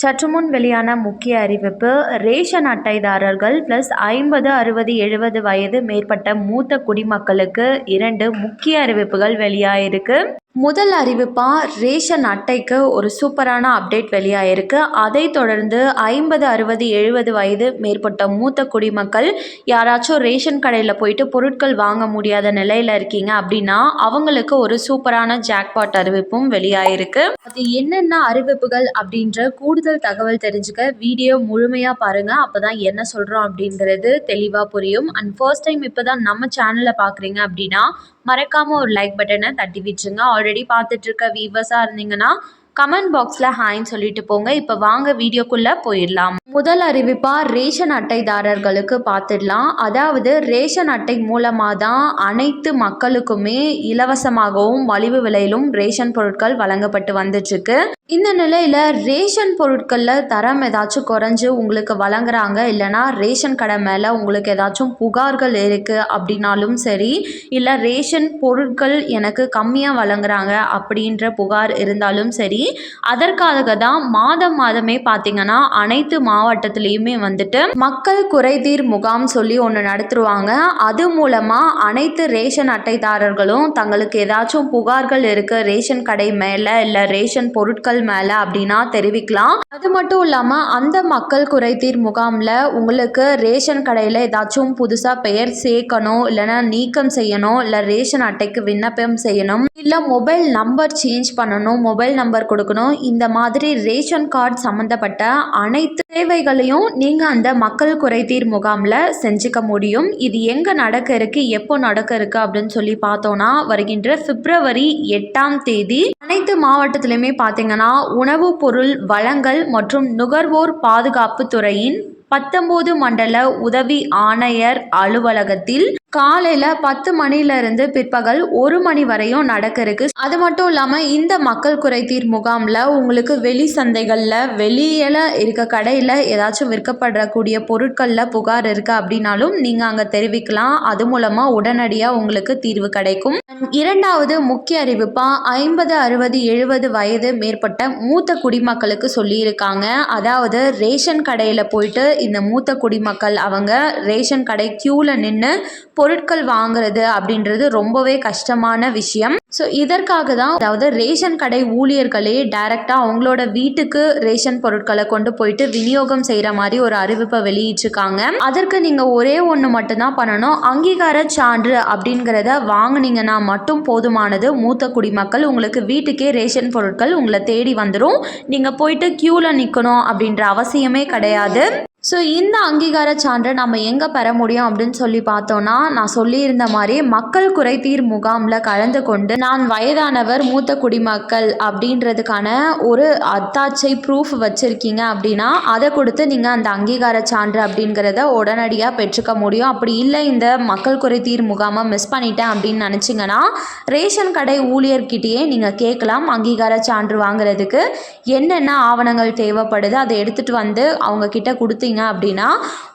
சற்று முன் வெளியான முக்கிய அறிவிப்பு ரேஷன் அட்டைதாரர்கள் ப்ளஸ் ஐம்பது அறுபது எழுபது வயது மேற்பட்ட மூத்த குடிமக்களுக்கு இரண்டு முக்கிய அறிவிப்புகள் வெளியாயிருக்கு. முதல் அறிவிப்பாக ரேஷன் அட்டைக்கு ஒரு சூப்பரான அப்டேட் வெளியாயிருக்கு. அதை தொடர்ந்து ஐம்பது அறுபது எழுபது வயது மேற்பட்ட மூத்த குடிமக்கள் யாராச்சும் ரேஷன் கடையில் போயிட்டு பொருட்கள் வாங்க முடியாத நிலையில் இருக்கீங்க அப்படின்னா அவங்களுக்கு ஒரு சூப்பரான ஜாக்பாட் அறிவிப்பும் வெளியாயிருக்கு. அது என்னென்ன அறிவிப்புகள் அப்படின்ற கூடுதல் தகவல் தெரிஞ்சுக்க வீடியோ முழுமையாக பாருங்கள் அப்போ தான் என்ன சொல்கிறோம் அப்படிங்கிறது தெளிவாக புரியும். அண்ட் ஃபர்ஸ்ட் டைம் இப்போ தான் நம்ம சேனலை பார்க்குறீங்க அப்படின்னா மறக்காமல் ஒரு லைக் பட்டனை தட்டி விட்டுருங்க. ஆல்ரெடி பார்த்துட்ருக்க வீவர்ஸாக இருந்தீங்கன்னா கமெண்ட் பாக்ஸில் ஹாய்ன்னு சொல்லிட்டு போங்க. இப்போ வாங்க வீடியோக்குள்ளே போயிடலாம். முதல் அறிவிப்பாக ரேஷன் அட்டைதாரர்களுக்கு பார்த்துடலாம். அதாவது ரேஷன் அட்டை மூலமாக தான் அனைத்து மக்களுக்குமே இலவசமாகவும் மலிவு விலையிலும் ரேஷன் பொருட்கள் வழங்கப்பட்டு வந்துட்டுருக்கு. இந்த நிலையில் ரேஷன் பொருட்களில் தரம் ஏதாச்சும் குறைஞ்சு உங்களுக்கு வழங்குறாங்க இல்லைனா ரேஷன் கடை மேலே உங்களுக்கு ஏதாச்சும் புகார்கள் இருக்குது அப்படின்னாலும் சரி இல்லை ரேஷன் பொருட்கள் எனக்கு கம்மியாக வழங்குறாங்க அப்படின்ற புகார் இருந்தாலும் சரி அதற்காக தான் மாதம் மாதமே பார்த்தீங்கன்னா அனைத்து மாவட்டத்துலேயுமே வந்துட்டு மக்கள் குறைதீர் முகாம் சொல்லி ஒன்று நடத்துருவாங்க. அது மூலமாக அனைத்து ரேஷன் அட்டைதாரர்களும் தங்களுக்கு ஏதாச்சும் புகார்கள் இருக்குது ரேஷன் கடை மேலே இல்லை ரேஷன் பொருட்கள் மேலே அப்படின்னா தெரிவிக்கலாம். அது மட்டும் இல்லாமல் அந்த மக்கள் குறைதீர் முகாமில் உங்களுக்கு ரேஷன் கடையில் ஏதாச்சும் புதுசாக பெயர் சேர்க்கணும் இல்லைன்னா நீக்கம் செய்யணும் இல்லை ரேஷன் அட்டைக்கு விண்ணப்பம் செய்யணும் இல்லை மொபைல் நம்பர் சேஞ்ச் பண்ணணும் மொபைல் நம்பர் கொடுக்கணும் இந்த மாதிரி ரேஷன் கார்டு சம்மந்தப்பட்ட அனைத்து தேவைகளையும் நீங்கள் அந்த மக்கள் குறைதீர் முகாமில் செஞ்சுக்க முடியும். இது எங்கே நடக்க இருக்கு எப்போ நடக்க இருக்கு அப்படின்னு சொல்லி பார்த்தோன்னா வருகின்ற பிப்ரவரி எட்டாம் தேதி அனைத்து மாவட்டத்திலுமே பார்த்தீங்கன்னா உணவுப் பொருள் வழங்கல் மற்றும் நுகர்வோர் பாதுகாப்பு துறையின் பத்தொம்போது மண்டல உதவி ஆணையர் அலுவலகத்தில் காலையில் பத்து மணிலேருந்து பிற்பகல் ஒரு மணி வரையும் நடக்க இருக்கு அது மட்டும் இல்லாமல் இந்த மக்கள் குறைதீர் முகாமில் உங்களுக்கு வெளி சந்தைகளில் வெளியில் இருக்க கடையில் ஏதாச்சும் விற்கப்படக்கூடிய பொருட்களில் புகார் இருக்குது அப்படின்னாலும் நீங்கள் அங்கே தெரிவிக்கலாம். அது மூலமாக உடனடியாக உங்களுக்கு தீர்வு கிடைக்கும். இரண்டாவது முக்கிய அறிவிப்பாக ஐம்பது அறுபது எழுபது வயது மேற்பட்ட மூத்த குடிமக்களுக்கு சொல்லியிருக்காங்க. அதாவது ரேஷன் கடையில் போயிட்டு இந்த மூத்த குடிமக்கள் அவங்க ரேஷன் கடை க்யூவில் நின்று பொருட்கள் வாங்குறது அப்படின்றது ரொம்பவே கஷ்டமான விஷயம். ஸோ இதற்காக தான் அதாவது ரேஷன் கடை ஊழியர்களே டைரெக்டாக அவங்களோட வீட்டுக்கு ரேஷன் பொருட்களை கொண்டு போயிட்டு விநியோகம் செய்கிற மாதிரி ஒரு அறிவிப்பை வெளியிட்டிருக்காங்க. அதற்கு நீங்கள் ஒரே ஒன்று மட்டும்தான் பண்ணணும். அங்கீகார சான்று அப்படிங்கிறத வாங்கினீங்கன்னா மட்டும் போதுமானது. மூத்த குடிமக்கள் உங்களுக்கு வீட்டுக்கே ரேஷன் பொருட்கள் உங்களை தேடி வந்துடும் நீங்கள் போயிட்டு க்யூவில் நிற்கணும் அப்படின்ற அவசியமே கிடையாது. ஸோ இந்த அங்கீகார சான்றை நம்ம எங்கே பெற முடியும் அப்படின்னு சொல்லி பார்த்தோன்னா நான் சொல்லியிருந்த மாதிரி மக்கள் குறைதீர் முகாமில் கலந்து கொண்டு நான் வயதானவர் மூத்த குடிமக்கள் அப்படின்றதுக்கான ஒரு அத்தாட்சை ப்ரூஃப் வச்சுருக்கீங்க அப்படின்னா அதை கொடுத்து நீங்கள் அந்த அங்கீகார சான்று அப்படிங்கிறத உடனடியாக பெற்றுக்க முடியும். அப்படி இல்லை இந்த மக்கள் குறைதீர் முகாமை மிஸ் பண்ணிட்டேன் அப்படின்னு நினச்சிங்கன்னா ரேஷன் கடை ஊழியர்கிட்டயே நீங்கள் கேட்கலாம் அங்கீகார சான்று வாங்குறதுக்கு. என்னென்ன ஆவணங்கள் தேவைப்படுது அதை எடுத்துகிட்டு வந்து அவங்கக்கிட்ட கொடுத்து கொடுத்தீங்க அப்படின்னா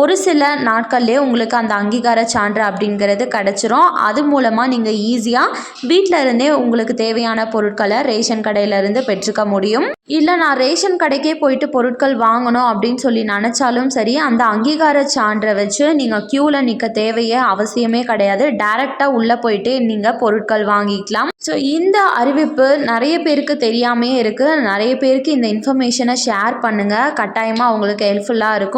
ஒரு சில நாட்கள்லேயே உங்களுக்கு அந்த அங்கீகார சான்று அப்படிங்கிறது கிடச்சிரும். அது மூலமாக நீங்கள் ஈஸியாக வீட்டில் இருந்தே உங்களுக்கு தேவையான பொருட்களை ரேஷன் கடையிலேருந்து பெற்றுக்க முடியும். இல்லை நான் ரேஷன் கடைக்கே போயிட்டு பொருட்கள் வாங்கணும் அப்படின்னு சொல்லி நினச்சாலும் சரி அந்த அங்கீகார சான்றை வச்சு நீங்கள் க்யூவில் நிற்க தேவையே அவசியமே கிடையாது. டேரெக்டாக உள்ளே போயிட்டு நீங்கள் பொருட்கள் வாங்கிக்கலாம். ஸோ இந்த அறிவிப்பு நிறைய பேருக்கு தெரியாமே இருக்குது நிறைய பேருக்கு இந்த இன்ஃபர்மேஷனை ஷேர் பண்ணுங்கள் கட்டாயமாக அவங்களுக்கு ஹெல்ப்ஃபுல்லாக இருக்கும்.